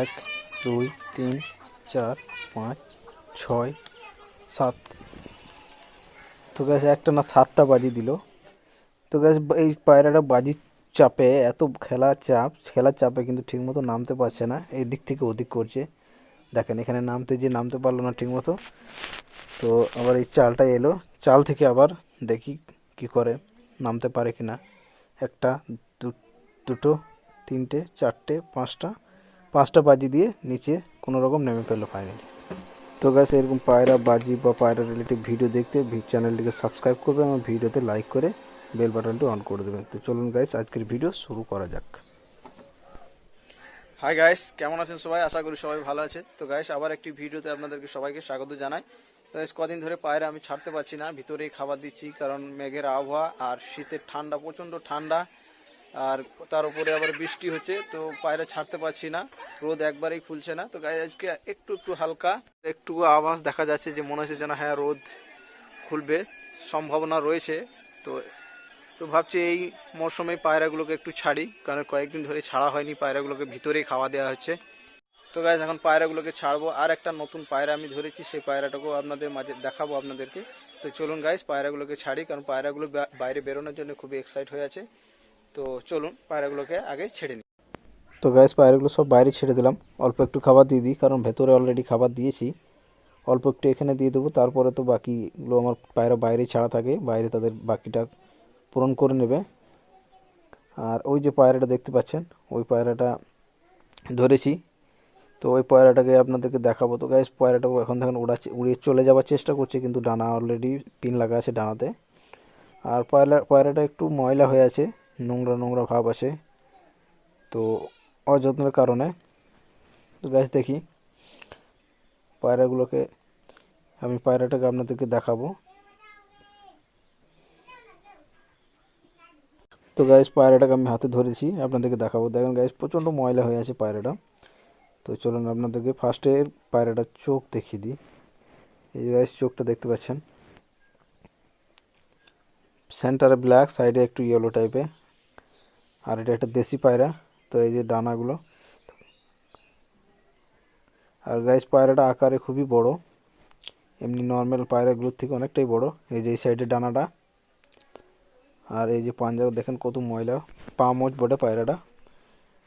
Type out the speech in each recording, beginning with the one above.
এক, দুই, তিন, চার, পাঁচ, ছয়, সাত। তো গ্যাস একটা না সাতটা বাজি দিল। তো গ্যাস এই পায়রাটা বাজির চাপে, এত খেলার চাপ, খেলার চাপে কিন্তু ঠিকমতো নামতে পারছে না। এই দিক থেকে ওদিক করছে। দেখেন, এখানে নামতে যে নামতে পারল না ঠিকমতো। তো আবার এই চালটা এলো। চাল থেকে আবার দেখি কি করে, নামতে পারে কি না একটা দুটো, তিনটে, চারটে, পাঁচটা পাঁচটা বাজি দিয়ে নিচে কোনো রকম নেমে ফেলল ফাইনালি তো গাছ এরকম পায়রা বাজি বা পায়রা রিলেটিভ ভিডিও দেখতে চ্যানেলটিকে সাবস্ক্রাইব করবে এবং ভিডিওতে লাইক করে বেল বাটনটি অন করে দেবেন। তো চলুন গাইস আজকের ভিডিও শুরু করা যাক। হাই গাইস কেমন আছেন সবাই? আশা করি সবাই ভালো আছে তো গাইস আবার একটি ভিডিওতে আপনাদেরকে সবাইকে স্বাগত জানাই। তো গাইস কদিন ধরে পায়রা আমি ছাড়তে পারছি না, ভিতরেই খাবার দিচ্ছি কারণ মেঘের আবহাওয়া আর শীতের ঠান্ডা, প্রচণ্ড ঠান্ডা। আর তার উপরে আবার বৃষ্টি হচ্ছে, তো পায়রা ছাড়তে পারছি না। রোদ একবারেই খুলছে না। তো গাইস আজকে একটু একটু হালকা, একটু আভাস দেখা যাচ্ছে যে মনে হচ্ছে যেন হ্যাঁ রোদ খুলবে, সম্ভাবনা রয়েছে। তো তো ভাবছি এই মরশুমে পায়রাগুলোকে একটু ছাড়ি, কারণ কয়েকদিন ধরে ছাড়া হয়নি, পায়রাগুলোকে ভিতরেই খাওয়া দেওয়া হচ্ছে। তো গাইজ এখন পায়রাগুলোকে ছাড়বো। আর একটা নতুন পায়রা আমি ধরেছি, সেই পায়রাটাকেও আপনাদের মাঝে দেখাবো আপনাদেরকে। তো চলুন গাইজ পায়রাগুলোকে ছাড়ি, কারণ পায়রাগুলো বাইরে বেরোনোর জন্য খুবই এক্সাইট হয়ে আছে। তো চলুন পায়রাগুলোকে আগে ছেড়ে নিই। তো গ্যাস পায়রাগুলো সব বাইরে ছেড়ে দিলাম। অল্প একটু খাবার দিয়ে দিই, কারণ ভেতরে অলরেডি খাবার দিয়েছি। অল্প একটু এখানে দিয়ে দেবো, তারপরে তো বাকিগুলো আমার পায়রা বাইরে ছাড়া থাকে, বাইরে তাদের বাকিটা পূরণ করে নেবে। আর ওই যে পায়রাটা দেখতে পাচ্ছেন, ওই পায়রাটা ধরেছি। তো ওই পায়রাটাকে আপনাদেরকে দেখাবো। তো গ্যাস পায়রাটা এখন দেখেন উড়াচ্ছে, উড়িয়ে চলে যাওয়ার চেষ্টা করছে, কিন্তু ডানা অলরেডি পিন লাগা আছে ডানাতে। আর পায়রা, পায়রাটা একটু ময়লা হয়ে আছে। নোংরা নোংরা ভাব আছে তো অযত্নের কারণে, তো গ্যাস দেখি, পায়রাগুলোকে আমি পায়রাটাকে আপনাদেরকে দেখাবো। তো গাইস পায়রাটাকে আমি হাতে ধরেছি, আপনাদেরকে দেখাবো। দেখেন গাইস প্রচণ্ড ময়লা হয়ে আছে পায়রাটা। তো চলুন আপনাদেরকে ফার্স্টে পায়রাটার চোখ দেখিয়ে দিই। এই গাইস চোখটা দেখতে পাচ্ছেন। সেন্টারে ব্ল্যাক সাইডে একটু ইয়েলো টাইপের আর এটা একটা দেশি পায়রা, তো এই যে ডানাগুলো আর গাইস পায়রাটা আকারে খুবই বড়। এমনি নর্মাল পায়রাগুলোর থেকে অনেকটাই বড়, এই যে এই সাইডে ডানাটা আর এই যে পাঞ্জাব, দেখেন কত ময়লা, পা মোচ বটে পায়রাটা।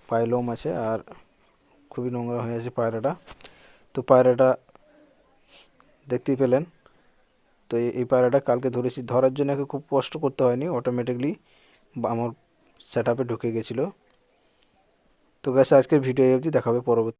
পায়ে লোম আছে আর খুবই নোংরা হয়ে আছে পায়রাটা। তো পায়রাটা দেখতেই পেলেন। তো এই- পায়রাটা কালকে ধরেছি, ধরার জন্য খুব কষ্ট করতে হয়নি অটোমেটিকলি আমার সেট ঢুকে গেছিল। তো গ্যাস আজকের ভিডিও অবধি দেখাবে পরবর্তী